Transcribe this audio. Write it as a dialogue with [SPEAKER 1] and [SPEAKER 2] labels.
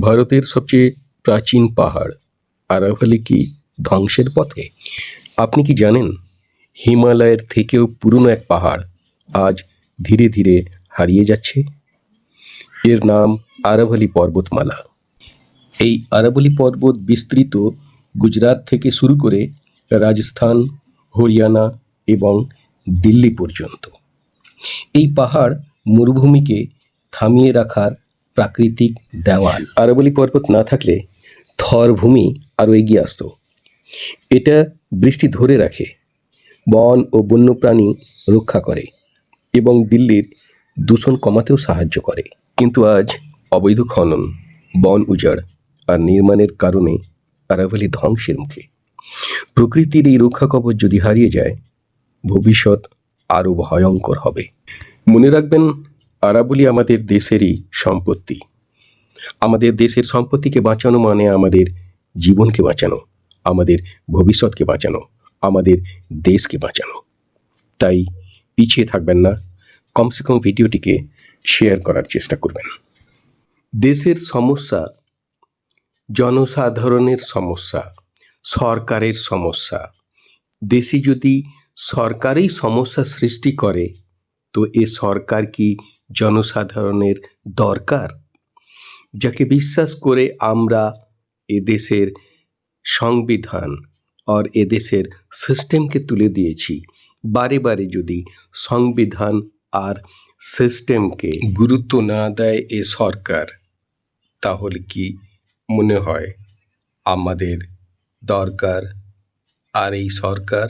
[SPEAKER 1] ভারতের সবচেয়ে প্রাচীন পাহাড় আরাভালি কি ধ্বংসের পথে। আপনি কি জানেন, হিমালয়ের থেকেও পুরনো এক পাহাড় আজ ধীরে ধীরে হারিয়ে যাচ্ছে? এর নাম আরাভালি পর্বতমালা। এই আরাবলি পর্বত বিস্তৃত গুজরাট থেকে শুরু করে রাজস্থান, হরিয়ানা এবং দিল্লি পর্যন্ত। এই পাহাড় মরুভূমিকে থামিয়ে রাখার প্রাকৃতিক দেওয়াল। আরাবলি পর্বত না থাকলে থর ভূমি আরও এগিয়ে আসতো। এটা বৃষ্টি ধরে রাখে, বন ও বন্যপ্রাণী রক্ষা করে এবং দিল্লির দূষণ কমাতেও সাহায্য করে। কিন্তু আজ অবৈধ খনন, বন উজাড় আর নির্মাণের কারণে আরাভালি ধ্বংসের মুখে। প্রকৃতির এই রক্ষা কবচ যদি হারিয়ে যায়, ভবিষ্যৎ আরও ভয়ঙ্কর হবে। মনে রাখবেন আরাবলি আমাদের দেশেরই সম্পত্তি। আমাদের দেশের সম্পত্তিকে বাঁচানো মানে আমাদের জীবনকে বাঁচানো, আমাদের ভবিষ্যৎকে বাঁচানো, আমাদের দেশকে বাঁচানো। তাই পিছিয়ে থাকবেন না, কমসে কম ভিডিওটিকে শেয়ার করার চেষ্টা করবেন। দেশের সমস্যা, জনসাধারণের সমস্যা, সরকারের সমস্যা। দেশে যদি সরকারই সমস্যা সৃষ্টি করে, তো এ সরকার কি জনসাধারণের দরকার, যাকে বিশ্বাস করে আমরা এদেশের সংবিধান আর এদেশের সিস্টেমকে তুলে দিয়েছি। বারে বারে যদি সংবিধান আর সিস্টেমকে গুরুত্ব না দেয় এ সরকার, তাহলে কি মনে হয় আমাদের দরকার আর এই সরকার?